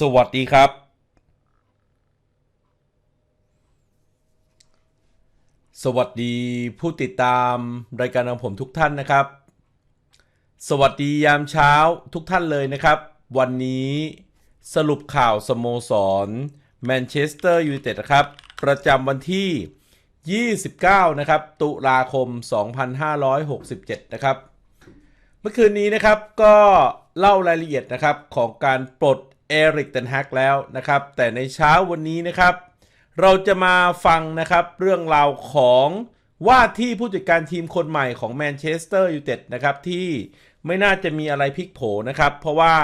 สวัสดีครับสวัสดีผู้ติดตามรายการของผมทุกท่านนะครับ สวัสดียามเช้าทุกท่านเลยนะครับ วันนี้สรุปข่าวสโมสรแมนเชสเตอร์ยูไนเต็ดนะครับ ประจำวันที่ 29 นะครับ ตุลาคม 2567 นะครับ เมื่อคืนนี้นะครับก็เล่ารายละเอียดนะครับของการปลด เอริกเทนแฮกแล้วนะครับ แต่ในเช้าวันนี้นะครับ เราจะมาฟังนะครับเรื่องราวของว่าที่ผู้จัดการทีมคนใหม่ของแมนเชสเตอร์ยูไนเต็ดนะครับที่ไม่น่าจะมีอะไรพลิกโผนะครับ เพราะว่า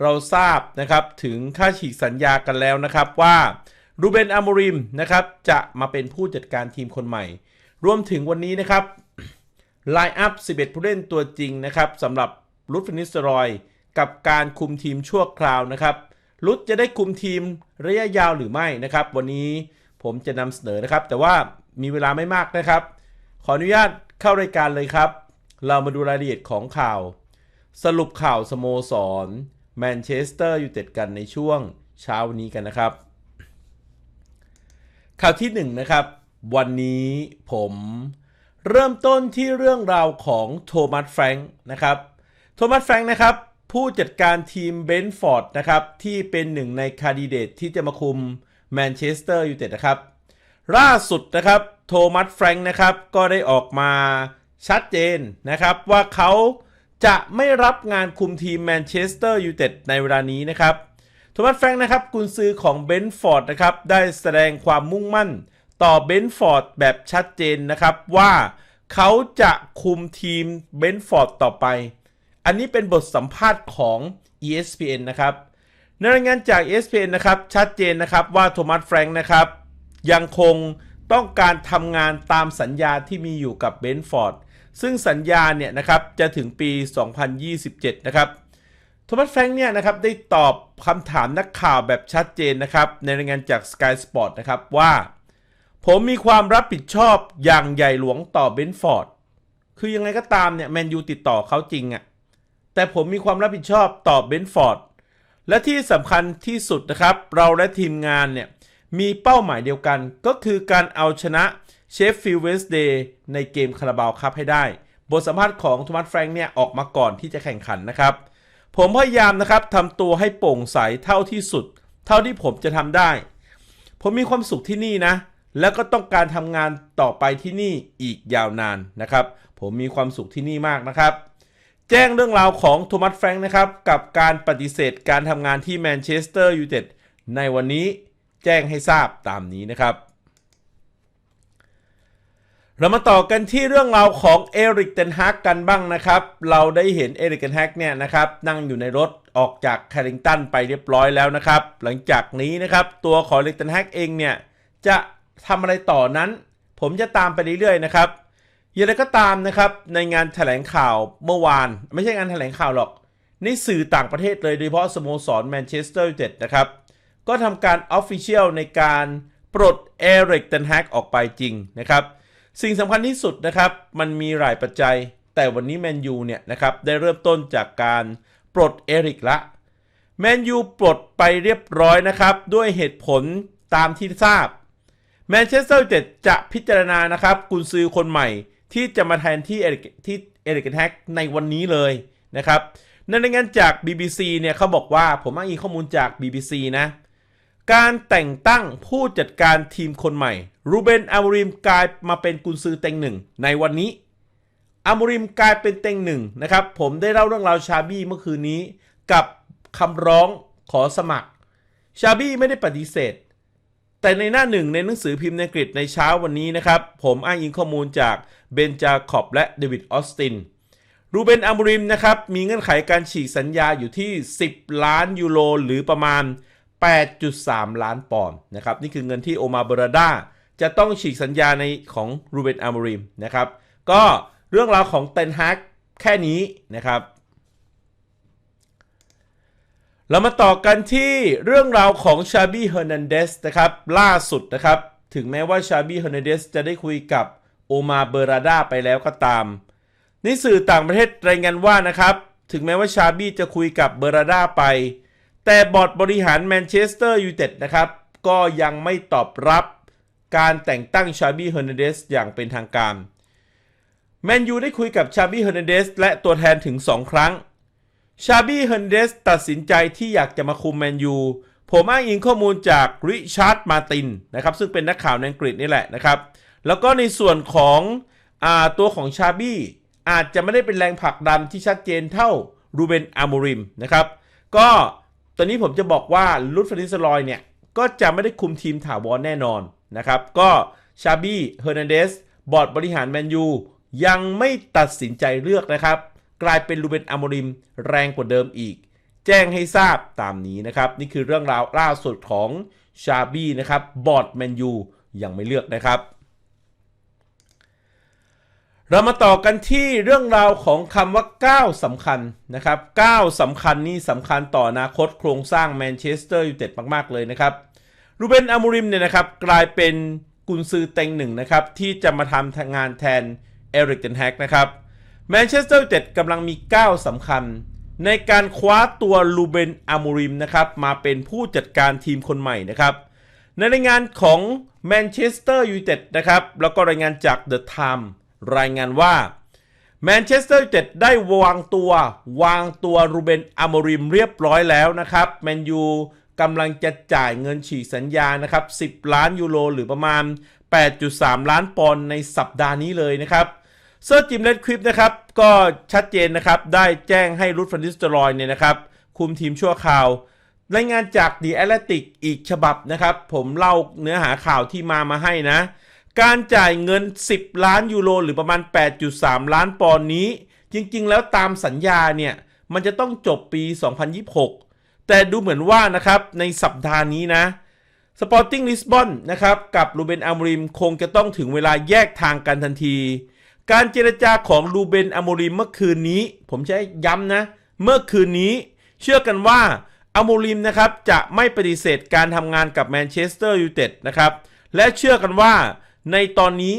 เราทราบนะครับถึงค่าฉีกสัญญากันแล้วนะครับว่ารูเบนอามริมนะครับจะมาเป็นผู้จัดการทีมคนใหม่ รวมถึงวันนี้นะครับไลน์อัพ 11 ผู้เล่นตัวจริงนะครับสำหรับลุดฟินิสเตอรอย กับการคุมทีมชั่วคราวนะครับ ลุดจะได้คุมทีมระยะยาวหรือไม่นะครับ วันนี้ผมจะนำเสนอนะครับ แต่ว่ามีเวลาไม่มากนะครับ ขออนุญาตเข้ารายการเลยครับ เรามาดูรายละเอียดของข่าว สรุปข่าวสโมสรแมนเชสเตอร์ยูไนเต็ดกันในช่วงเช้านี้กันนะครับ ข่าวที่1นนะครับ วันนี้ผมเริ่มต้นที่เรื่องราวของโทมัสแฟรงค์นะครับ โทมัสแฟรงค์นะครับ ผู้จัดการทีมเบนฟอร์ดนะครับที่เป็นหนึ่งในคาดิเดตที่จะมาคุมแมนเชสเตอร์ยูไนเต็ดนะครับล่าสุดนะครับโทมัสแฟรงค์นะครับก็ได้ออกมาชัดเจนนะครับว่าเขาจะไม่รับงานคุมทีมแมนเชสเตอร์ยูไนเต็ดในเวลานี้นะครับโทมัสแฟรงค์นะครับกุนซือของเบนฟอร์ดนะครับได้แสดงความมุ่งมั่นต่อเบนฟอร์ดแบบชัดเจนนะครับว่าเขาจะคุมทีมเบนฟอร์ดต่อไป อันนี้เป็นบทสัมภาษณ์ของ ESPN นะครับในรายงานจาก ESPN นะครับ ชัดเจนนะครับว่าโทมัสแฟรงค์นะครับ ยังคงต้องการทำงานตามสัญญาที่มีอยู่กับเบนฟอร์ดซึ่งสัญญาเนี่ยนะครับจะถึงปี 2027 นะครับโทมัสแฟรงค์เนี่ยนะครับได้ตอบคำถามนักข่าวแบบชัดเจนนะครับ ในรายงานจาก Sky Sport นะครับว่า ผมมีความรับผิดชอบอย่างใหญ่หลวงต่อเบนฟอร์ดคือยังไงก็ตามเนี่ยแมนยูติดต่อเขาจริงอะ่ะ แต่ผมมีความรับผิดชอบต่อเบนฟอร์ดและที่สำคัญที่สุดนะครับ เราและทีมงานเนี่ย มีเป้าหมายเดียวกัน ก็คือการเอาชนะเชฟฟิลด์เวสเดย์ในเกมคาราบาวคัพให้ได้ บทสัมภาษณ์ของโทมัสแฟรงค์เนี่ย ออกมาก่อนที่จะแข่งขันนะครับ ผมพยายามนะครับทำตัวให้โปร่งใสเท่าที่สุด เท่าที่ผมจะทำได้ ผมมีความสุขที่นี่นะ แล้วก็ต้องการทำงานต่อไปที่นี่อีกยาวนานนะครับ ผมมีความสุขที่นี่มากนะครับ แจ้งเรื่องราวของโทมัสแฟรงค์นะครับ กับการปฏิเสธการทำงานที่แมนเชสเตอร์ยูไนเต็ดในวันนี้แจ้งให้ทราบตามนี้นะครับ เรามาต่อกันที่เรื่องราวของเอริกเทนฮากกันบ้างนะครับ เราได้เห็นเอริกเทนฮากเนี่ยนะครับนั่งอยู่ในรถออกจากแคริงตันไปเรียบร้อยแล้วนะครับ หลังจากนี้นะครับ ตัวของเอริกเทนฮากเองเนี่ยจะทำอะไรต่อนั้น ผมจะตามไปเรื่อยๆนะครับ อย่างไรก็ตามนะครับ ในงานแถลงข่าวเมื่อวาน ไม่ใช่งานแถลงข่าวหรอก ในสื่อต่างประเทศเลยโดยเฉพาะสโมสรแมนเชสเตอร์ยูไนเต็ดนะครับ ก็ทำการออฟฟิเชียลในการปลดเอริกเทนแฮกออกไปจริงนะครับ สิ่งสำคัญที่สุดนะครับ มันมีหลายปัจจัย แต่วันนี้แมนยูเนี่ยนะครับได้เริ่มต้นจากการปลดเอริกละแมนยูปลดไปเรียบร้อยนะครับ ด้วยเหตุผลตามที่ทราบแมนเชสเตอร์ยูไนเต็ดจะพิจารณานะครับกุนซือคนใหม่ ที่จะมาแทนที่เอริกที่เอริกแฮกในวันนี้เลยนะครับในรายงานจาก BBC เนี่ยเขาบอกว่าผมอ้างอิงข้อมูลจาก BBC นะการแต่งตั้งผู้จัดการทีมคนใหม่รูเบนอามูริมกลายมาเป็นกุนซือเต็งหนึ่งในวันนี้อามูริมกลายเป็นเต็งหนึ่งนะครับผมได้เล่าเรื่องราวชาบี้เมื่อคืนนี้ กับคำร้องขอสมัคร ชาบี้ไม่ได้ปฏิเสธ แต่ในหน้าหนึ่งในหนังสือพิมพ์ในอังกฤษในเช้าวันนี้นะครับ ผมอ้างอิงข้อมูลจาก เบนจาคอบและเดวิดออสตินรูเบนอามูริมนะครับมีเงื่อนไขการฉีกสัญญาอยู่ที่ 10 ล้านยูโรหรือประมาณ 8.3 ล้านปอนด์นะครับนี่คือเงินที่โอมาเบราดาจะต้องฉีกสัญญาในของรูเบนอามูริมนะครับก็เรื่องราวของเตนฮักแค่นี้นะครับเรามาต่อกันที่เรื่องราวของชาบี้เฮอร์นันเดสนะครับล่าสุดนะครับถึงแม้ว่าชาบี้เฮอร์นันเดสจะได้คุยกับ โอมาเบราดาไปแล้วก็ตาม ในสื่อต่างประเทศรายงานว่านะครับ ถึงแม้ว่าชาบี้จะคุยกับเบราดาไป แต่บอร์ดบริหารแมนเชสเตอร์ยูไนเต็ดนะครับ ก็ยังไม่ตอบรับการแต่งตั้งชาบี้เฮอร์นันเดสอย่างเป็นทางการแมนยูได้คุยกับชาบี้เฮอร์นันเดสและตัวแทนถึง 2 ครั้ง ชาบี้เฮอร์นันเดสตัดสินใจที่อยากจะมาคุมแมนยู ผมอ้างอิงข้อมูลจากริชาร์ดมาตินนะครับซึ่งเป็นนักข่าวในอังกฤษนี่แหละนะครับ แล้วก็ในส่วนของอตัวของชาบี้อาจจะไม่ได้เป็นแรงผลักดันที่ชัดเจนเท่ารูเบนอามูริมนะครับ ก็ตอนนี้ผมจะบอกว่าลุดฟานิสลอยเนี่ย ก็จะไม่ได้คุมทีมถาวรแน่นอนนะครับ ก็ชาบี้เฮอร์นันเดสบอร์ดบริหารแมนยูยังไม่ตัดสินใจเลือกนะครับ กลายเป็นรูเบนอามูริมแรงกว่าเดิมอีก แจ้งให้ทราบตามนี้นะครับ นี่คือเรื่องราวล่าสุดของชาบี้นะครับบอร์ดแมนยูยังไม่เลือกนะครับ เรามาต่อกันที่เรื่องราวของคำว่าก้าวสำคัญนะครับก้าวสำคัญนี่สำคัญต่ออนาคตโครงสร้างแมนเชสเตอร์ยูไนเต็ดมาก ๆ เลยนะครับรูเบนอามูริมเนี่ยนะครับกลายเป็นกุนซือเต็งหนึ่งนะครับที่จะมาทำงานแทนเอริกเทนแฮกนะครับแมนเชสเตอร์ยูไนเต็ดกำลังมีก้าวสำคัญ ในการคว้าตัวลูเบนอามูริมนะครับมาเป็นผู้จัดการทีมคนใหม่นะครับในรายงานของแมนเชสเตอร์ยูไนเต็ดนะครับแล้วก็รายงานจากเดอะไทม์ รายงานว่าแมนเชสเตอร์ยูไนเต็ดได้วางตัว วางตัวรูเบนอามริมเรียบร้อยแล้วนะครับแมนยูกำลังจะจ่ายเงินฉีกสัญญานะครับ 10 ล้านยูโรหรือประมาณ 8.3 ล้านปอนด์ในสัปดาห์นี้เลยนะครับเซอร์จิมเลดคลิปนะครับก็ชัดเจนนะครับ ได้แจ้งให้รุดฟันดิสตรอยเนี่ยนะครับ คุมทีมชั่วคราว รายงานจากดีแอตเลติกอีกฉบับนะครับ ผมเล่าเนื้อหาข่าวที่มามาให้นะ การจ่ายเงิน 10 ล้านยูโรหรือประมาณ 8.3 ล้านปอนด์นี้ จริงๆ แล้วตามสัญญาเนี่ย มันจะต้องจบปี 2026 แต่ดูเหมือนว่านะครับ ในสัปดาห์นี้นะสปอร์ติ้งลิสบอนนะครับ กับลูเบนอามูริมคงจะต้องถึงเวลาแยกทางกันทันที การเจรจาของลูเบนอามูริมเมื่อคืนนี้ ผมใช้ย้ำนะ เมื่อคืนนี้ เชื่อกันว่าอามูริมนะครับจะไม่ปฏิเสธการทำงานกับแมนเชสเตอร์ยูไนเต็ดนะครับและเชื่อกันว่า ในตอนนี้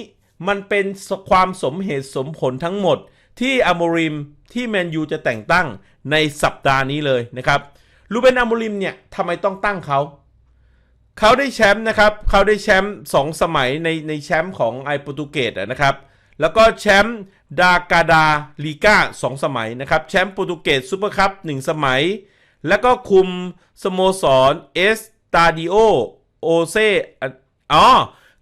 มันเป็นความสมเหตุสมผลทั้งหมด ที่อโมริมที่แมนยูจะแต่งตั้งในสัปดาห์นี้เลยนะครับลูเบนอโมริมเนี่ยทำไมต้องตั้งเขา เขาได้แชมป์นะครับ เขาได้แชมป์สองสมัยในในแชมป์ของไอโปรตุเกสนะครับ แล้วก็แชมป์ดากาดาลีกาสองสมัยนะครับ แชมป์โปรตุเกสซูเปอร์คัพหนึ่งสมัย แล้วก็คุมสโมสรเอสตาดิโอโอเซอ๋อ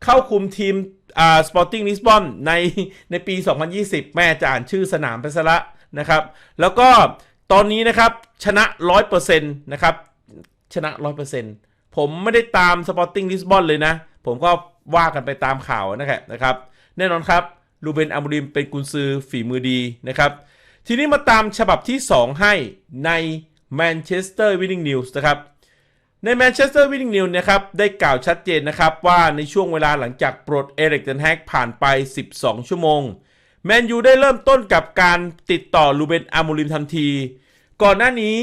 เข้าคุมทีมอ่าสปอร์ติ้งลิสบอนในในปี 2020 แม่จะอ่านชื่อสนามไปซะละนะครับ แล้วก็ตอนนี้นะครับชนะ 100%นะครับ ชนะ 100%ผมไม่ได้ตามสปอร์ติ้งลิสบอนเลยนะ ผมก็ว่ากันไปตามข่าวนะครับนะครับ แน่นอนครับลูเบนอามูริมเป็นกุนซือฝีมือดีนะครับ ทีนี้มาตามฉบับที่ 2 ให้ใน Manchester Winning News นะครับ ในแมนเชสเตอร์วินนิงนิวนะครับ ได้กล่าวชัดเจนนะครับ ว่าในช่วงเวลาหลังจากปลดเอริกเทนแฮกผ่านไป 12 ชั่วโมง แมนยูได้เริ่มต้นกับการติดต่อลูเบนอามูริมทันที ก่อนหน้านี้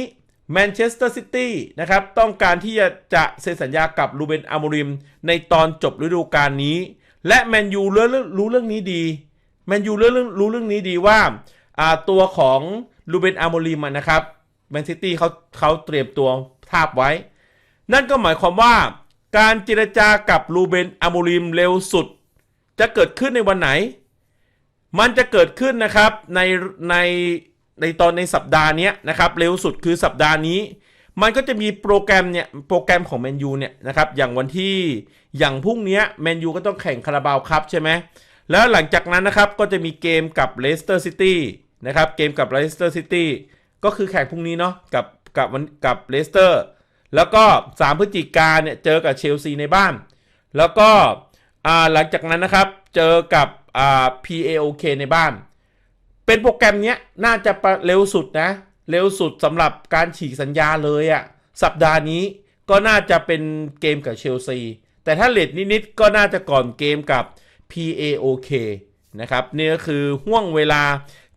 แมนเชสเตอร์ซิตี้นะครับ ต้องการที่จะจะเซ็นสัญญากับลูเบนอามูริม ในตอนจบฤดูกาลนี้ และแมนยูรู้เรื่องนี้ดีแมนยูรู้เรื่องรู้เรื่องนี้ดีว่าตัวของลูเบนอามูริมนะครับแมนซิตี้เขาเขาเตรียมตัวทาบไว้ นั่นก็หมายความว่า การเจรจากับลูเบนอามูริมเร็วสุด จะเกิดขึ้นในวันไหน มันจะเกิดขึ้นนะครับในในในตอนในสัปดาห์นี้นะครับเร็วสุดคือสัปดาห์นี้ มันก็จะมีโปรแกรมเนี่ยโปรแกรมของแมนยูเนี่ยนะครับอย่างวันที่อย่างพรุ่งนี้แมนยูก็ต้องแข่งคาราบาวคัพใช่ไหมแล้วหลังจากนั้นนะครับก็จะมีเกมกับเลสเตอร์ซิตี้นะครับเกมกับเลสเตอร์ซิตี้ก็คือแข่งพรุ่งนี้เนาะกับกับวันกับเลสเตอร์ แล้วก็ 3 พฤศจิกาเนี่ยเจอกับเชลซีในบ้าน แล้วก็หลังจากนั้นนะครับเจอกับ PAOK ในบ้าน เป็นโปรแกรมเนี้ยน่าจะเร็วสุดนะ เร็วสุดสำหรับการฉีกสัญญาเลยอะสัปดาห์นี้ก็น่าจะเป็นเกมกับเชลซี แต่ถ้าเลดนิดๆก็น่าจะก่อนเกมกับ PAOK นะครับนี่ก็คือห่วงเวลา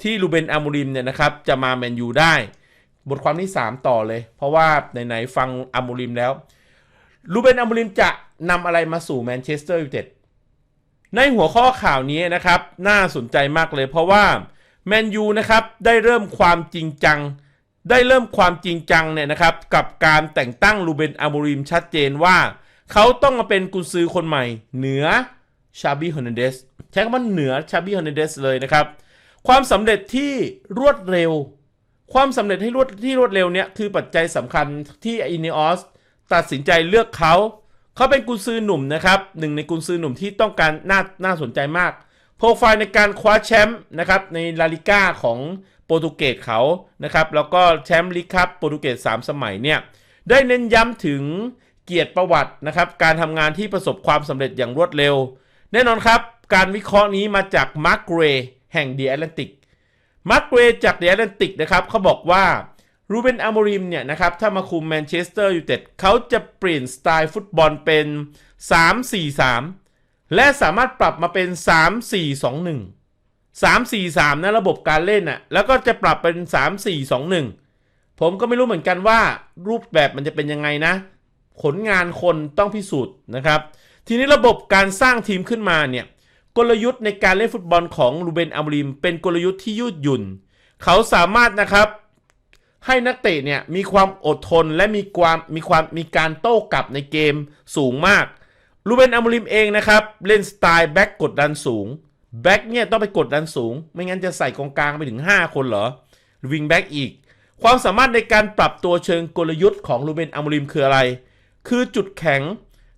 ที่ลูเบนอามูริมเนี่ยนะครับจะมาแมนยูได้ บทความที่ 3 ต่อเลย เพราะว่าไหนๆฟังอัมูริมแล้วลูเบนอัมูริมจะนำอะไรมาสู่แมนเชสเตอร์ยูไนเต็ดในหัวข้อข่าวนี้นะครับ น่าสนใจมากเลยเพราะว่าแมนยูนะครับได้เริ่มความจริงจัง ได้เริ่มความจริงจังเนี่ยนะครับ กับการแต่งตั้งลูเบนอามูริมชัดเจนว่า เขาต้องมาเป็นกุนซือคนใหม่ เหนือชาบีฮ e นเดสใช้คำว่าเหนือชาบีฮ e นเดสเลยนะครับ ความสำเร็จที่รวดเร็ว ความสำเร็จให้รวดที่รวดเร็วเนี่ยคือปัจจัยสำคัญที่อินเนอสตัดสินใจเลือกเขา เขาเป็นกุนซือหนุ่มนะครับหนึ่งในกุนซือหนุ่มที่ต้องการน่าน่าสนใจมาก โปรไฟล์ในการคว้าแชมป์นะครับในลาลิก้าของโปรตุเกสเขานะครับแล้วก็แชมป์ลีกคัพโปรตุเกส3สมัยเนี่ยได้เน้นย้ำถึงเกียรติประวัตินะครับการทำงานที่ประสบความสำเร็จอย่างรวดเร็ว แน่นอนครับ การวิเคราะห์นี้มาจากมาร์กเรย์แห่ง The Atlantic มาร์กเรย์จาก The Atlantic นะครับเขาบอกว่ารูเบนอาโมริมเนี่ยนะครับถ้ามาคุมแมนเชสเตอร์ยูไนเต็ดเขาจะเปลี่ยนสไตล์ฟุตบอลเป็น 3-4-3 และสามารถปรับมาเป็น 3-4-2-1 3-4-3 นะระบบการเล่นน่ะแล้วก็จะปรับเป็น 3-4-2-1 ผมก็ไม่รู้เหมือนกันว่ารูปแบบมันจะเป็นยังไงนะ ผลงานคนต้องพิสูจน์นะครับ ทีนี้ระบบการสร้างทีมขึ้นมาเนี่ย กลยุทธ์ในการเล่นฟุตบอลของลูเบนอามริม เป็นกลยุทธ์ที่ยืดหยุ่น เขาสามารถนะครับ ให้นักเตะเนี่ยมีความอดทนและมีความมีความมีการโต้กลับในเกมสูงมากลูเบนอามริมเองนะครับ เล่นสไตล์แบ็กกดดันสูงแบ็กเนี่ยต้องไปกดดันสูง ไม่งั้นจะใส่กองกลางไปถึง 5 คนเหรอวิงแบ็กอีก ความสามารถในการปรับตัวเชิงกลยุทธ์ของลูเบนอามริมคืออะไร คือจุดแข็ง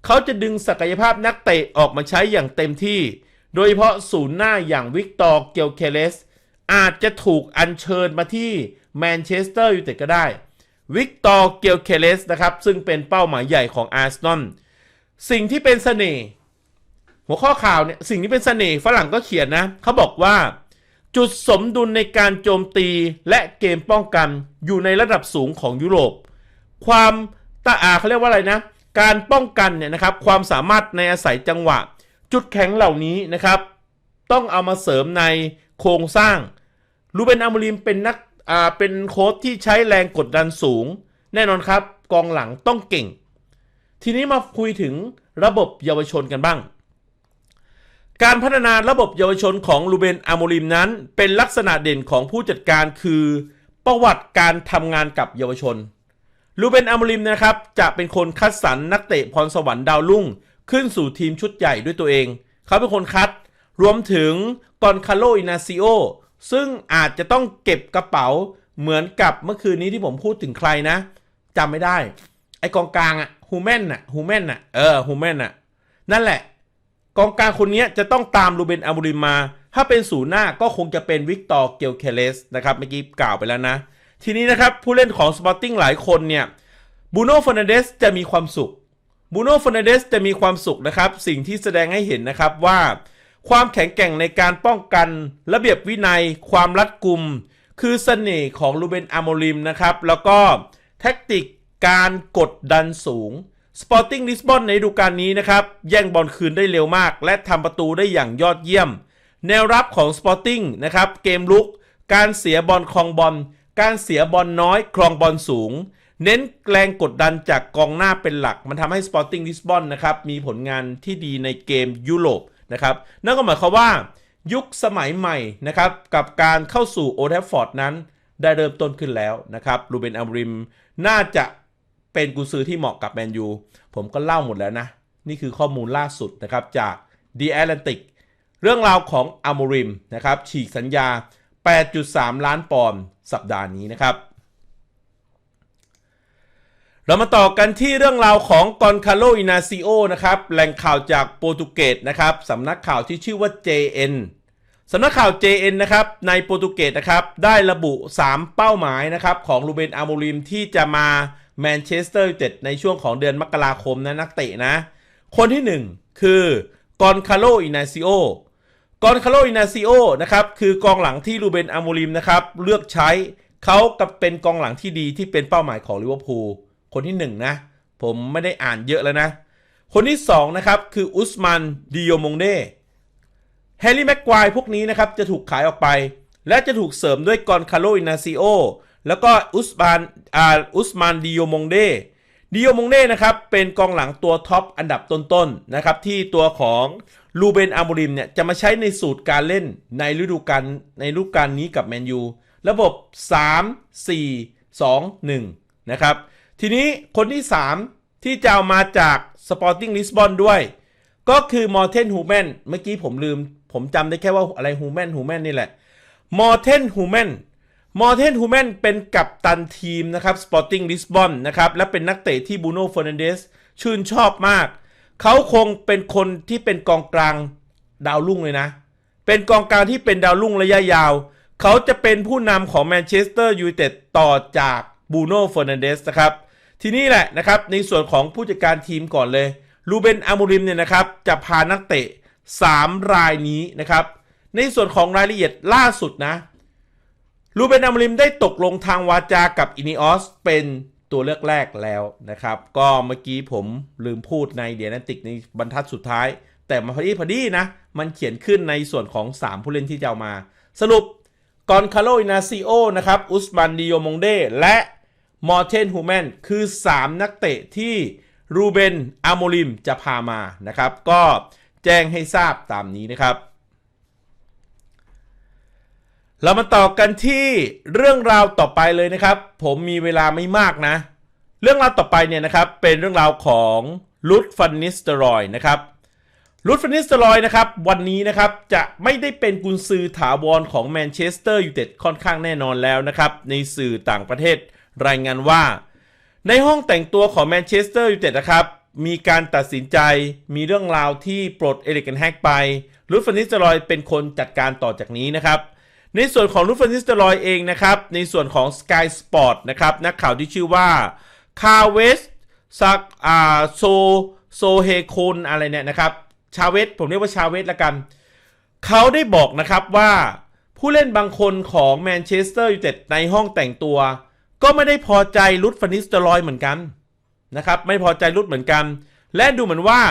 เขาจะดึงศักยภาพนักเตะออกมาใช้อย่างเต็มที่ โดยเฉพาะศูนย์หน้าอย่างวิกตอร์เกลเคเลสอาจจะถูกอัญเชิญมาที่แมนเชสเตอร์ยูไนเต็ดก็ได้วิกตอร์เกลเคเลสนะครับซึ่งเป็นเป้าหมายใหญ่ของอาร์เซนอลสิ่งที่เป็นเสน่ห์หัวข้อข่าวเนี่ยสิ่งที่เป็นเสน่ห์ฝรั่งก็เขียนนะเขาบอกว่า จุดสมดุลในการโจมตีและเกมป้องกันอยู่ในระดับสูงของยุโรป ความตาอาเขาเรียกว่าอะไรนะ การป้องกันเนี่ยนะครับความสามารถในอาศัยจังหวะ จุดแข็งเหล่านี้นะครับ ต้องเอามาเสริมในโครงสร้างรูเบนอามูริมเป็นนักอ่าเป็นโค้ชที่ใช้แรงกดดันสูง แน่นอนครับ กองหลังต้องเก่ง ทีนี้มาคุยถึงระบบเยาวชนกันบ้าง การพัฒนาระบบเยาวชนของลูเบนอาโมริมนั้น เป็นลักษณะเด่นของผู้จัดการคือ ประวัติการทำงานกับเยาวชนลูเบนอาโมริมนะครับจะเป็นคนคัดสรรนักเตะพรสวรรค์ดาวรุ่ง ขึ้นสู่ทีมชุดใหญ่ด้วยตัวเอง เขาเป็นคนคัด รวมถึงกอนคาโลอินาซิโอซึ่งอาจจะต้องเก็บกระเป๋าเหมือนกับเมื่อคืนนี้ที่ผมพูดถึงใครนะจำไม่ได้ ไอกองกลางอะฮูแมนอะฮูแมนอะเออฮูแมนอะนั่นแหละ กองกลางคนนี้จะต้องตามรูเบนอามูริมา ถ้าเป็นศูนย์หน้าก็คงจะเป็นวิกตอร์เกลเคเลสนะครับเมื่อกี้กล่าวไปแล้วนะ ทีนี้นะครับผู้เล่นของสปอร์ติ้งหลายคนเนี่ยบูโน่ฟ r นเดสจะมีความสุข บูโน่ฟ r นเดสจะมีความสุขนะครับ สิ่งที่แสดงให้เห็นนะครับว่า ความแข็งแกร่งในการป้องกัน ระเบียบวินัย ความรัดกุม คือเสน่ห์ของลูเบนอาโมริมนะครับ แล้วก็แท็กติกการกดดันสูง Sporting Lisbon ในฤดูกาลนี้นะครับ แย่งบอลคืนได้เร็วมาก และทำประตูได้อย่างยอดเยี่ยม แนวรับของ Sporting นะครับ เกมลุก การเสียบอลครองบอล การเสียบอลน้อยครองบอลสูง เน้นแรงกดดันจากกองหน้าเป็นหลัก มันทำให้ Sporting Lisbon นะครับมีผลงานที่ดีในเกมยุโรปนะครับนั่นก็หมายความว่ายุคสมัยใหม่นะครับกับการเข้าสู่โอเทฟฟอร์ดนั้น ได้เริ่มต้นขึ้นแล้วนะครับรูเบนอัมริม น่าจะเป็นกุญซือที่เหมาะกับแมนยูผมก็เล่าหมดแล้วนะ นี่คือข้อมูลล่าสุดนะครับจาก The Atlantic เรื่องราวของอัมริมนะครับฉีกสัญญา 8.3 ล้านปอนด์สัปดาห์นี้นะครับ เรามาต่อกันที่เรื่องราวของกอนคาโลอินาซิโอนะครับแหล่งข่าวจากโปรตุเกสนะครับสำนักข่าวที่ชื่อว่า JN สำนักข่าว JN นะครับในโปรตุเกสนะครับได้ระบุ 3 เป้าหมายนะครับของลูเบนอาโมริมที่จะมาแมนเชสเตอร์ยูไนเต็ดในช่วงของเดือนมกราคมนะนักเตะนะ คนที่ 1 คือกอนคาโลอินาซิโอกอนคาโลอินาซิโอนะครับคือกองหลังที่ลูเบนอาโมริมนะครับเลือกใช้เขากับเป็นกองหลังที่ดีที่เป็นเป้าหมายของลิเวอร์พูล คนที่ 1 นะ ผมไม่ได้อ่านเยอะแล้วนะ คนที่ 2 นะครับ คืออุสมันดิโยมงเดแฮร์รี่แม็กควายพวกนี้นะครับ จะถูกขายออกไป และจะถูกเสริมด้วยกอนคาโลอินาซิโอแล้วก็อุสมานอ่าอุสมานดิโยมงเดดิโยมงเดนะครับเป็นกองหลังตัวท็อปอันดับต้นๆนะครับที่ตัวของลูเบนอามูริมเนี่ยจะมาใช้ในสูตรการเล่นในฤดูกาลในฤดูกาลนี้กับแมนยูระบบ 3 4 2 1 นะครับ ทีนี้คนที่ 3 ที่จะเอามาจาก Sporting Lisbon ด้วย ก็คือมอร์เทนฮูแมนเมื่อกี้ผมลืม ผมจำได้แค่ว่าอะไรฮูแมนฮูแมนนี่แหละมอร์เทนฮูแมนมอร์เทนฮูแมนเป็นกัปตันทีมนะครับ Sporting Lisbon นะครับและเป็นนักเตะที่บูโน่เฟอร์นันเดสชื่นชอบมาก เขาคงเป็นคนที่เป็นกองกลางดาวรุ่งเลยนะ เป็นกองกลางที่เป็นดาวรุ่งระยะยาว เขาจะเป็นผู้นำของแมนเชสเตอร์ยูไนเต็ดต่อจากบูโน่เฟอร์นันเดสนะครับ ทีนี้แหละนะครับในส่วนของผู้จัดการทีมก่อนเลยลูเบนอามูริมเนี่ยนะครับจะพานักเตะ 3 รายนี้นะครับ ในส่วนของรายละเอียดล่าสุดนะลูเบนอามูริมได้ตกลงทางวาจากับอินิออสเป็นตัวเลือกแรกแล้วนะครับ ก็เมื่อกี้ผมลืมพูดในเดียนติกในบรรทัดสุดท้าย แต่มาพอดีพอดีนะ มันเขียนขึ้นในส่วนของ 3 ผู้เล่นที่จะเอามา สรุปกอนคาโลอินาซิโอนะครับอุสมันดิโยมงเดและ มอร์เทนฮูแมนคือ 3 นักเตะที่รูเบนอาโมลิมจะพามานะครับ ก็แจ้งให้ทราบตามนี้นะครับเรามาต่อกันที่เรื่องราวต่อไปเลยนะครับ ผมมีเวลาไม่มากนะ เรื่องราวต่อไปเนี่ยนะครับเป็นเรื่องราวของลุดฟันนิสเตอรอยนะครับลุดฟันนิสเตอรอยนะครับวันนี้นะครับจะไม่ได้เป็นกุนซือถาวรของแมนเชสเตอร์ยูไนเต็ดค่อนข้างแน่นอนแล้วนะครับในสื่อต่างประเทศ รายงานว่า ในห้องแต่งตัวของแมนเชสเตอร์ยูไนเต็ดนะครับ มีการตัดสินใจมีเรื่องราวที่ปลดเอริกเกนแฮกไปลุดฟันนิสเตอรอยเป็นคนจัดการต่อจากนี้นะครับ ในส่วนของลูฟฟันนิสเตอรอยเองนะครับ ในส่วนของ Sky Sport นะครับนักข่าวที่ชื่อว่าคาเวสซักอาโซโซเฮโคนอะไรเนี่ยนะครับ ชาเวสผมเรียกว่าชาเวสละกัน เขาได้บอกนะครับว่าผู้เล่นบางคนของแมนเชสเตอร์ยูไนเต็ดในห้องแต่งตัว ก็ไม่ได้พอใจลุดฟันนิสเตอรอยเหมือนกันนะครับไม่พอใจลุดเหมือนกัน และดูเหมือนว่า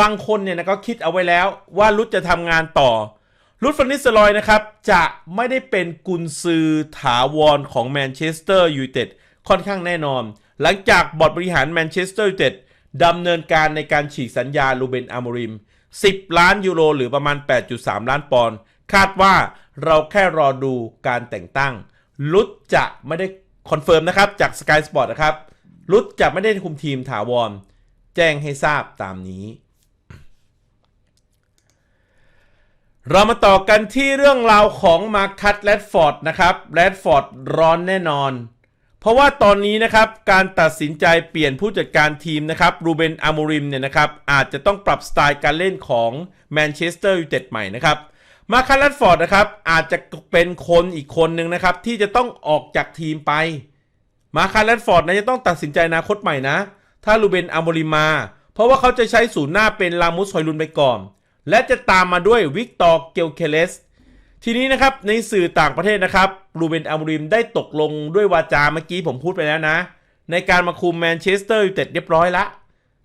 บางคนเนี่ยนะก็คิดเอาไว้แล้วว่าลุดจะทำงานต่อลุดฟันนิสเตอรอยนะครับจะไม่ได้เป็นกุนซือถาวรของแมนเชสเตอร์ยูไนเต็ดค่อนข้างแน่นอน หลังจากบอร์ดบริหารแมนเชสเตอร์ยูไนเต็ดดำเนินการในการฉีกสัญญาลูเบนอาโมริม 10 ล้านยูโรหรือประมาณ 8.3 ล้านปอนด์คาดว่าเราแค่รอดูการแต่งตั้ง ลุดจะไม่ได้ คอนเฟิร์มนะครับ จาก Sky Sport นะครับลุดจะไม่ได้คุมทีมถาวร แจ้งให้ทราบตามนี้ เรามาต่อกันที่เรื่องราวของมาคัตแรดฟอร์ดนะครับแรดฟอร์ดร้อนแน่นอน เพราะว่าตอนนี้นะครับการตัดสินใจเปลี่ยนผู้จัดการทีมนะครับรูเบนอามูริมเนี่ยนะครับอาจจะต้องปรับสไตล์การเล่นของแมนเชสเตอร์ยูไนเต็ดใหม่นะครับ มาคัตแรดฟอร์ดนะครับ อาจจะเป็นคนอีกคนหนึ่งนะครับ ที่จะต้องออกจากทีมไป มาคาร์แรดฟอร์ดนะจะต้องตัดสินใจอนาคตใหม่นะ ถ้าลูเบนอาโมริมา เพราะว่าเขาจะใช้ศูนย์หน้าเป็นลามุสฮอยลุนไปก่อน และจะตามมาด้วยวิกตอร์เกลเคเลสทีนี้นะครับในสื่อต่างประเทศนะครับลูเบนอาโมริมได้ตกลงด้วยวาจาเมื่อกี้ผมพูดไปแล้วนะ ในการมาคุมแมนเชสเตอร์ยูไนเต็ดเรียบร้อยละ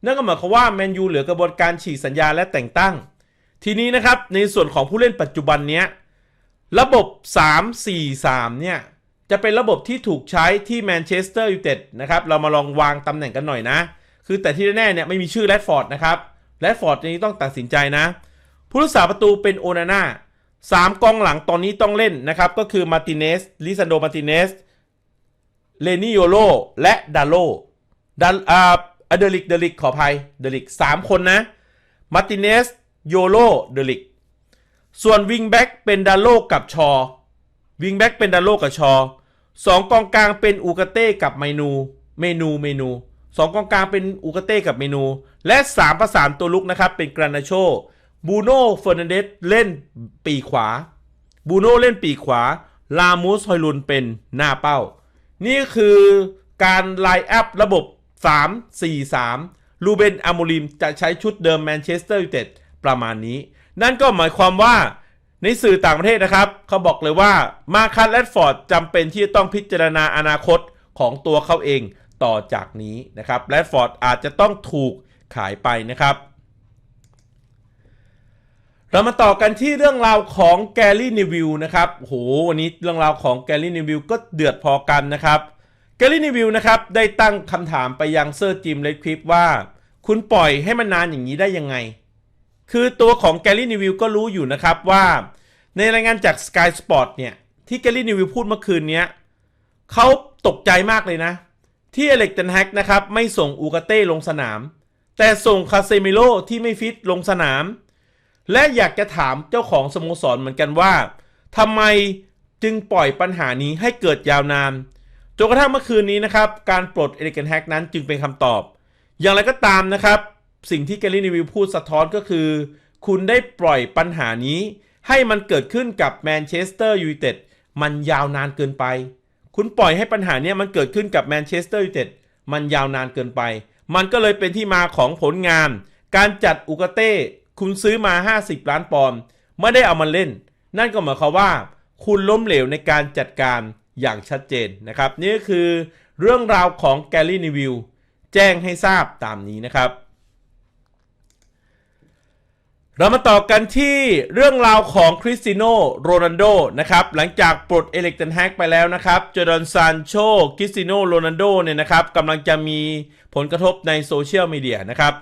นั่นก็หมายความว่าแมนยูเหลือกระบวนการฉีกสัญญาและแต่งตั้ง ทีนี้นะครับในส่วนของผู้เล่นปัจจุบันเนี้ยระบบ 3-4-3 เนี่ย จะเป็นระบบที่ถูกใช้ที่แมนเชสเตอร์ยูไนเต็ดนะครับ เรามาลองวางตำแหน่งกันหน่อยนะ คือแต่ที่แน่เนี่ยไม่มีชื่อแรดฟอร์ดนะครับแรดฟอร์ดนี้ต้องตัดสินใจนะ ผู้รักษาประตูเป็นโอนาน่าสามกองหลังตอนนี้ต้องเล่นนะครับ ก็คือมาติเนสลิซันโดมาติเนสเลนิโยโลและดาโลดัลอ่าเดลิกเดลิกขออภัยเดลิกสามคนนะมาติเนส โยโลเดลิก ส่วนวิงแบ็กเป็นดาโลกับชอ วิงแบ็กเป็นดาโลกับชอสองกองกลางเป็นอูกาเต้กับเมนู เมนูเมนูสองกองกลางเป็นอูกาเต้กับเมนู และสามประสานตัวลุกนะครับ เป็นกรานาโชบูโน่เฟอร์นันเดสเล่นปีขวาบูโน่เล่นปีขวา ลามูสฮอยลุนเป็นหน้าเป้า นี่คือการไลน์อัพระบบ 3-4-3 ลูเบนอามูริมจะใช้ชุดเดิมแมนเชสเตอร์ยูไนเต็ด ประมาณนี้ นั่นก็หมายความว่าในสื่อต่างประเทศนะครับ เขาบอกเลยว่ามาคัตแรดฟอร์ดจำเป็นที่จะต้องพิจารณาอนาคตของตัวเขาเองต่อจากนี้นะครับแรดฟอร์ดอาจจะต้องถูกขายไปนะครับเรามาต่อกันที่เรื่องราวของแกลลี่นิวิลนะครับโหวันนี้เรื่องราวของแกลลี่นิวิลก็เดือดพอกันนะครับแกลลี่นิวิลนะครับได้ตั้งคำถามไปยังเซอร์จิมเลดคลิปว่า คุณปล่อยให้มันนานอย่างนี้ได้ยังไง คือตัวของแกลลี่นิวิลก็รู้อยู่นะครับว่าในรายงานจาก Sky Sport เนี่ยที่แกลลี่นิวิลพูดเมื่อคืนนี้เขาตกใจมากเลยนะ ที่อเล็กเทนแฮกนะครับไม่ส่งอูกาเต้ลงสนาม แต่ส่งคาเซมิโลที่ไม่ฟิตลงสนาม และอยากจะถามเจ้าของสโมสรเหมือนกันว่าทำไมจึงปล่อยปัญหานี้ให้เกิดยาวนานจนกระทั่งเมื่อคืนนี้นะครับ การปลดเอริกเกนแฮกนั้นจึงเป็นคำตอบ อย่างไรก็ตามนะครับ สิ่งที่แกลลี่นิวิลพูดสะท้อนก็คือ คุณได้ปล่อยปัญหานี้ ให้มันเกิดขึ้นกับแมนเชสเตอร์ยูไนเต็ดมันยาวนานเกินไป คุณปล่อยให้ปัญหาเนี้ยมันเกิดขึ้นกับแมนเชสเตอร์ยูไนเต็ดมันยาวนานเกินไป มันก็เลยเป็นที่มาของผลงาน การจัดอุกเต้คุณซื้อมา 50 ล้านปอนด์ไม่ได้เอามาเล่น นั่นก็หมายความว่า คุณล้มเหลวในการจัดการอย่างชัดเจนนะครับ นี่คือเรื่องราวของแกลลี่นิวิลแจ้งให้ทราบตามนี้นะครับ เรามาต่อกันที่เรื่องราวของคริสติโนโรนัลโดนะครับหลังจากปลดเอเล็กเทนแฮกไปแล้วนะครับเจอร์นซานโชคริสติโนโรนัลโดเนี่ยนะครับกำลังจะมีผลกระทบในโซเชียลมีเดียนะครับ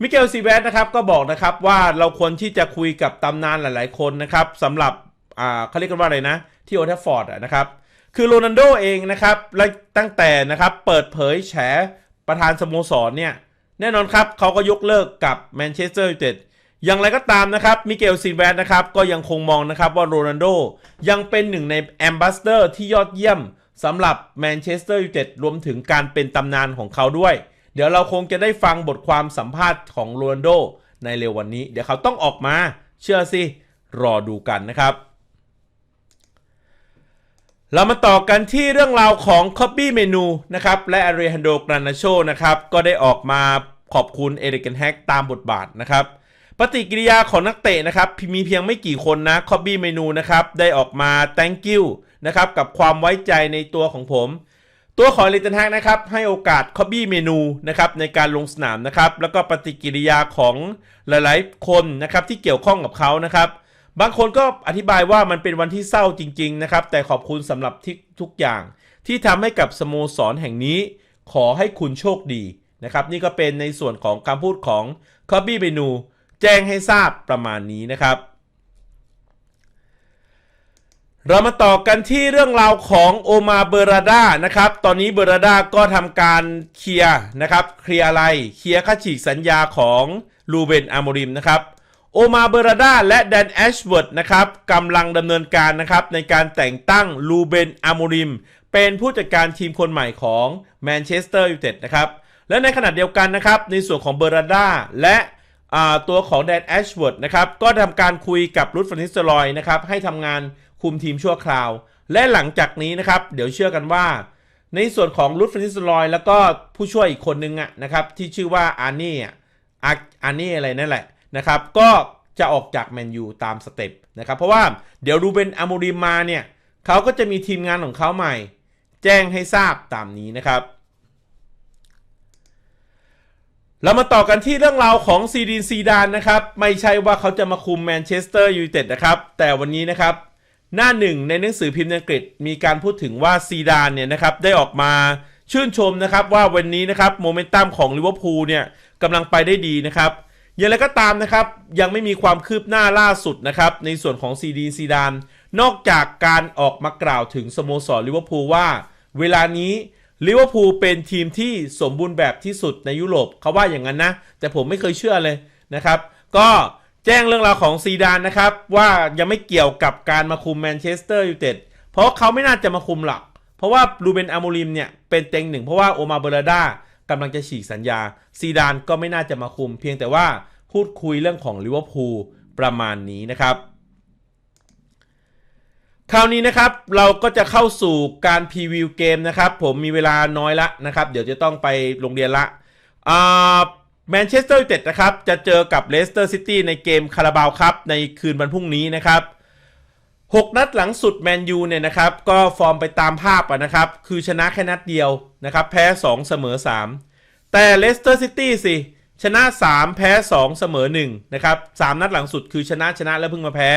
มิเกลซีแวสนะครับก็บอกนะครับว่าเราควรที่จะคุยกับตำนานหลาย ๆ คนนะครับสำหรับอ่าเขาเรียกกันว่าอะไรนะ ที่โอเทฟฟอร์ดนะครับคือโรนัลโดเองนะครับและตั้งแต่นะครับเปิดเผยแฉประธานสโมสรเนี่ยแน่นอนครับเขาก็ยกเลิกกับแมนเชสเตอร์ยูไนเต็ด อย่างไรก็ตามนะครับมิเกลซินแวนนะครับก็ยังคงมองนะครับว่าโรนัลโดยังเป็นหนึ่งในแอมบาสเดอร์ที่ยอดเยี่ยมสำหรับแมนเชสเตอร์ยูไนเต็ดรวมถึงการเป็นตำนานของเขาด้วย เดี๋ยวเราคงจะได้ฟังบทความสัมภาษณ์ของโรนัลโดในเร็ววันนี้ เดี๋ยวเขาต้องออกมาเชื่อสิ รอดูกันนะครับ เรามาต่อกันที่เรื่องราวของคอบบี้เมนูนะครับและอารีฮันโดกรานาโชนะครับก็ได้ออกมาขอบคุณเอริกเกนแฮกตามบทบาทนะครับ ปฏิกิริยาของนักเตะนะครับมีเพียงไม่กี่คนนะคอบบี้เมนูนะครับได้ออกมา thank you นะครับกับความไว้ใจในตัวของผม ตัวของเอริกเกนแฮกนะครับให้โอกาสคอบบี้เมนูนะครับในการลงสนามนะครับแล้วก็ปฏิกิริยาของหลายๆ คนนะครับที่เกี่ยวข้องกับเขานะครับ บางคนก็อธิบายว่ามันเป็นวันที่เศร้าจริงๆนะครับแต่ขอบคุณสำหรับที่ทุกอย่าง ที่ทำให้กับสโมสรแห่งนี้ ขอให้คุณโชคดีนะครับนี่ก็เป็นในส่วนของคำพูดของคอบบี้เบนู แจ้งให้ทราบประมาณนี้นะครับ เรามาต่อกันที่เรื่องราวของโอมาเบอราดานะครับ ตอนนี้เบอราดาก็ทำการเคลียร์นะครับเคลียร์อะไรเคลียร์ค่าฉีกสัญญาของลูเบนอาโมริมนะครับโอมาเบอราดาและแดนแอชเวิร์ดนะครับกำลังดำเนินการนะครับในการแต่งตั้งลูเบนอาโมริม เป็นผู้จัดการทีมคนใหม่ของแมนเชสเตอร์ยูไนเต็ดนะครับและในขณะเดียวกันนะครับในส่วนของเบอราดาและ ตัวของแดนแอชเวิร์ดนะครับ ก็ทำการคุยกับรุดฟันนิสเตอรอยนะครับ ให้ทำงานคุมทีมชั่วคราว และหลังจากนี้นะครับ เดี๋ยวเชื่อกันว่า ในส่วนของรุดฟันนิสเตอรอย แล้วก็ผู้ช่วยอีกคนนึงอะนะครับที่ชื่อว่าอาร์นี่อาร์นี่อะไรนั่นแหละนะครับ ก็จะออกจากแมนยูตามสเต็ปนะครับ เพราะว่าเดี๋ยวรูเบนอามูริมาเนี่ยเขาก็จะมีทีมงานของเขาใหม่ แจ้งให้ทราบตามนี้นะครับ เรามาต่อกันที่เรื่องราวของซีดีนซีดานนะครับ ไม่ใช่ว่าเขาจะมาคุมแมนเชสเตอร์ยูไนเต็ดนะครับ แต่วันนี้นะครับ หน้าหนึ่งในหนังสือพิมพ์อังกฤษมีการพูดถึงว่าซีดานเนี่ยนะครับได้ออกมาชื่นชมนะครับว่าวันนี้นะครับโมเมนตัมของลิเวอร์พูลเนี่ยกำลังไปได้ดีนะครับอย่างไรก็ตามนะครับ ยังไม่มีความคืบหน้าล่าสุดนะครับ ในส่วนของซีดีซีดาน นอกจากการออกมากล่าวถึงสโมสรลิเวอร์พูลว่า เวลานี้ ลิเวอร์พูลเป็นทีมที่สมบูรณ์แบบที่สุดในยุโรปเขาว่าอย่างนั้นนะ แต่ผมไม่เคยเชื่อเลยนะครับ ก็แจ้งเรื่องราวของซีดานนะครับ ว่ายังไม่เกี่ยวกับการมาคุมแมนเชสเตอร์ยูไนเต็ดเพราะเขาไม่น่าจะมาคุมหรอกเพราะว่าลูเบนอามูริมเนี่ยเป็นเต็งหนึ่งเพราะว่าโอมาเบรดากำลังจะฉีกสัญญา ซีดานก็ไม่น่าจะมาคุม เพียงแต่ว่าพูดคุยเรื่องของลิเวอร์พูลประมาณนี้นะครับ คราวนี้นะครับเราก็จะเข้าสู่การพรีวิวเกมนะครับ ผมมีเวลาน้อยละนะครับ เดี๋ยวจะต้องไปโรงเรียนละแมนเชสเตอร์ยูไนเต็ดนะครับ จะเจอกับเลสเตอร์ซิตี้ในเกมคาราบาวครับในคืนวันพรุ่งนี้นะครับ6 นัดหลังสุดแมนยูเนี่ยนะครับ ก็ฟอร์มไปตามภาพนะครับ คือชนะแค่นัดเดียวนะครับ แพ้ 2 เสมอ 3 แต่เลสเตอร์ซิตี้สิ ชนะ 3 แพ้ 2 เสมอ1นะครับ3นัดหลังสุดคือชนะชนะแล้วเพิ่งมาแพ้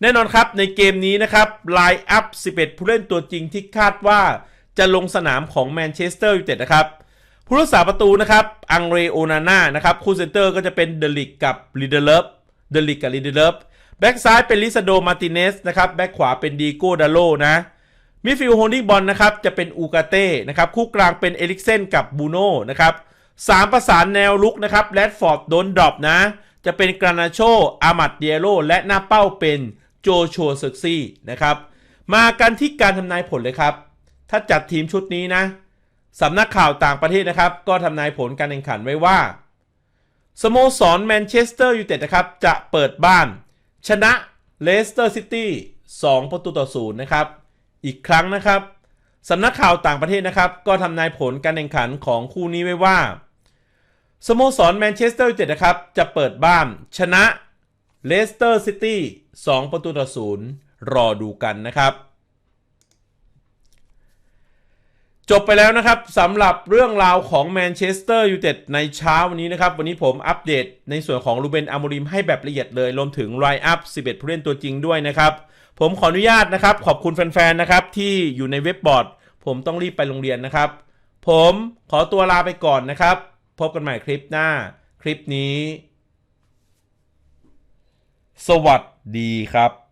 แน่นอนครับในเกมนี้นะครับไลน์อัพ 11 ผู้เล่นตัวจริงที่คาดว่าจะลงสนามของแมนเชสเตอร์ยูไนเต็ดนะครับ ผู้รักษาประตูนะครับ อังเรโอนาน่านะครับ คู่เซนเตอร์ก็จะเป็นเดลิกกับลีเดเลฟเดลิกกับลีเดเลฟแบ็กซ้ายเป็นลิซาโดมาติเนสนะครับ แบ็กขวาเป็นดีโก้ดาโลนะมิดฟิลด์โฮลดิ้งบอลนะครับ จะเป็นอูกาเต้นะครับ คู่กลางเป็นเอลิกเซนกับบูโน่นะครับสามประสานแนวลุกนะครับแรดฟอร์ดโดนดรอปนะ จะเป็นกรานาโชอามัดเดียโรและหน้าเป้าเป็น โจชัวเซิร์ซี่นะครับ มากันที่การทำนายผลเลยครับ ถ้าจัดทีมชุดนี้นะสำนักข่าวต่างประเทศนะครับ ก็ทำนายผลการแข่งขันไว้ว่า สโมสรแมนเชสเตอร์ยูไนเต็ดนะครับ จะเปิดบ้าน ชนะเลสเตอร์ซิตี้2ประตูต่อศูนย์นะครับ อีกครั้งนะครับสำนักข่าวต่างประเทศนะครับ ก็ทำนายผลการแข่งขันของคู่นี้ไว้ว่าสโมสรแมนเชสเตอร์ยูไนเต็ดนะครับ จะเปิดบ้านชนะ เลสเตอร์ซิตี้2ประตูต่อศูนย์รอดูกันนะครับ จบไปแล้วนะครับสำหรับเรื่องราวของแมนเชสเตอร์ยูไนเต็ดในเช้าวันนี้นะครับ วันนี้ผมอัปเดตในส่วนของรูเบนอามูริมให้แบบละเอียดเลยรวมถึงไลน์อัพ 11 ผู้เล่นตัวจริงด้วยนะครับ ผมขออนุญาตนะครับ ขอบคุณแฟนๆนะครับที่อยู่ในเว็บบอร์ด ผมต้องรีบไปโรงเรียนนะครับ ผมขอตัวลาไปก่อนนะครับ พบกันใหม่คลิปหน้า คลิปนี้ สวัสดีครับ